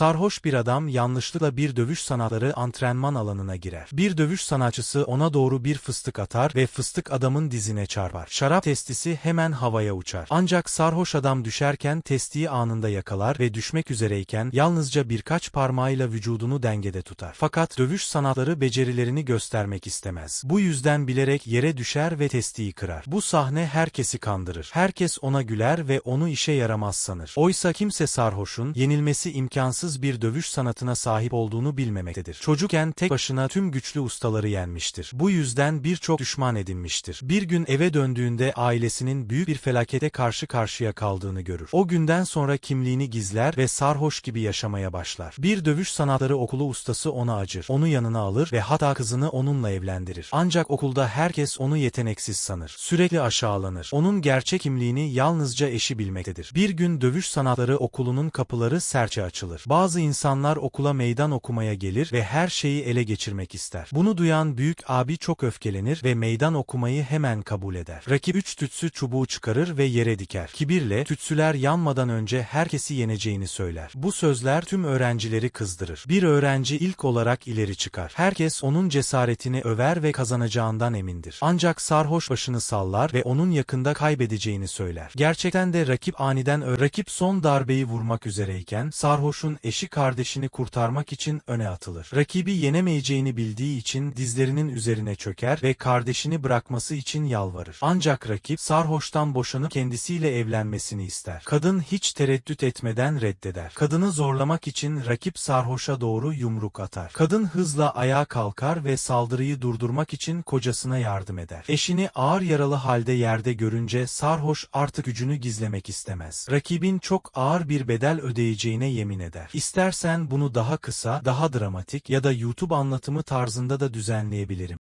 Sarhoş bir adam yanlışlıkla bir dövüş sanatları antrenman alanına girer. Bir dövüş sanatçısı ona doğru bir fıstık atar ve fıstık adamın dizine çarpar. Şarap testisi hemen havaya uçar. Ancak sarhoş adam düşerken testiyi anında yakalar ve düşmek üzereyken yalnızca birkaç parmağıyla vücudunu dengede tutar. Fakat dövüş sanatları becerilerini göstermek istemez. Bu yüzden bilerek yere düşer ve testiyi kırar. Bu sahne herkesi kandırır. Herkes ona güler ve onu işe yaramaz sanır. Oysa kimse sarhoşun yenilmesi imkansız bir dövüş sanatına sahip olduğunu bilmemektedir. Çocukken tek başına tüm güçlü ustaları yenmiştir. Bu yüzden birçok düşman edinmiştir. Bir gün eve döndüğünde ailesinin büyük bir felakete karşı karşıya kaldığını görür. O günden sonra kimliğini gizler ve sarhoş gibi yaşamaya başlar. Bir dövüş sanatları okulu ustası ona acır. Onu yanına alır ve hatta kızını onunla evlendirir. Ancak okulda herkes onu yeteneksiz sanır. Sürekli aşağılanır. Onun gerçek kimliğini yalnızca eşi bilmektedir. Bir gün dövüş sanatları okulunun kapıları serçe açılır. Bazı insanlar okula meydan okumaya gelir ve her şeyi ele geçirmek ister. Bunu duyan büyük abi çok öfkelenir ve meydan okumayı hemen kabul eder. Rakip üç tütsü çubuğu çıkarır ve yere diker. Kibirle tütsüler yanmadan önce herkesi yeneceğini söyler. Bu sözler tüm öğrencileri kızdırır. Bir öğrenci ilk olarak ileri çıkar. Herkes onun cesaretini över ve kazanacağından emindir. Ancak sarhoş başını sallar ve onun yakında kaybedeceğini söyler. Gerçekten de rakip aniden rakip son darbeyi vurmak üzereyken sarhoşun eşi kardeşini kurtarmak için öne atılır. Rakibi yenemeyeceğini bildiği için dizlerinin üzerine çöker ve kardeşini bırakması için yalvarır. Ancak rakip sarhoştan boşanıp kendisiyle evlenmesini ister. Kadın hiç tereddüt etmeden reddeder. Kadını zorlamak için rakip sarhoşa doğru yumruk atar. Kadın hızla ayağa kalkar ve saldırıyı durdurmak için kocasına yardım eder. Eşini ağır yaralı halde yerde görünce sarhoş artık gücünü gizlemek istemez. Rakibin çok ağır bir bedel ödeyeceğine yemin eder. İstersen bunu daha kısa, daha dramatik ya da YouTube anlatımı tarzında da düzenleyebilirim.